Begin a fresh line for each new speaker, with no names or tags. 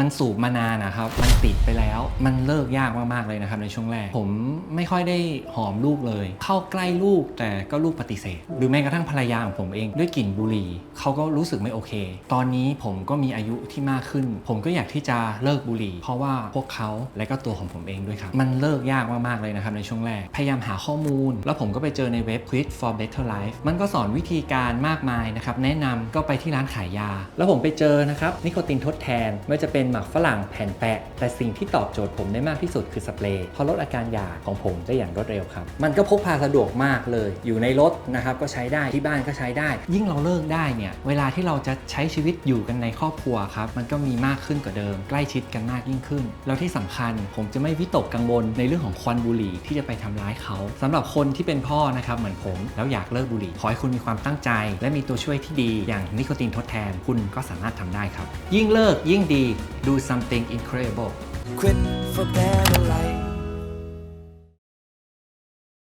มันสูบมานานนะครับ มันติดไปแล้ว มันเลิกยากมากๆเลยนะครับในช่วงแรก ผมไม่ค่อยได้หอมลูกเลย เข้าใกล้ลูกแต่ก็ลูกปฏิเสธ หรือแม้กระทั่งภรรยาของผมเองด้วยกลิ่นบุหรี่เขาก็รู้สึกไม่โอเค ตอนนี้ผมก็มีอายุที่มากขึ้น ผมก็อยากที่จะเลิกบุหรี่ เพราะว่าพวกเขาและก็ตัวของผมเองด้วยครับ มันเลิกยากมากๆเลยนะครับในช่วงแรก พยายามหาข้อมูล แล้วผมก็ไปเจอในเว็บ Quit for Better Life มันก็สอนวิธีการมากมายนะครับแนะนำก็ไปที่ร้านขายยา แล้วผมไปเจอนะครับนิโคตินทดแทนไม่ว่าจะเป็นหมักฝรั่งแผ่นแปะ แต่สิ่งที่ตอบโจทย์ผมได้มากที่สุดคือสเปรย์เพราะลดอาการหยาของผมได้อย่างรวดเร็วครับ มันก็พกพาสะดวกมากเลย อยู่ในรถนะครับก็ใช้ได้ที่บ้านก็ใช้ได้ ยิ่งเราเลิกได้เนี่ยเวลาที่เราจะใช้ชีวิตอยู่กันในครอบครัวครับมันก็มีมากขึ้นกว่าเดิม ใกล้ชิดกันมากยิ่งขึ้น แล้วที่สำคัญผมจะไม่วิตกกังวลในเรื่องของควันบุหรี่ที่จะไปทำร้ายเขาสำหรับคนที่เป็นพ่อนะครับเหมือนผมแล้วอยากเลิกบุหรี่ขอให้คุณมีความตั้งใจ และมีตัวช่วยที่ดีอย่างนิโคตินทดแทนคุณก็สามารถทำได้ครับ ยิ่งเลิกยิ่งดี do something incredible
Quit for better life.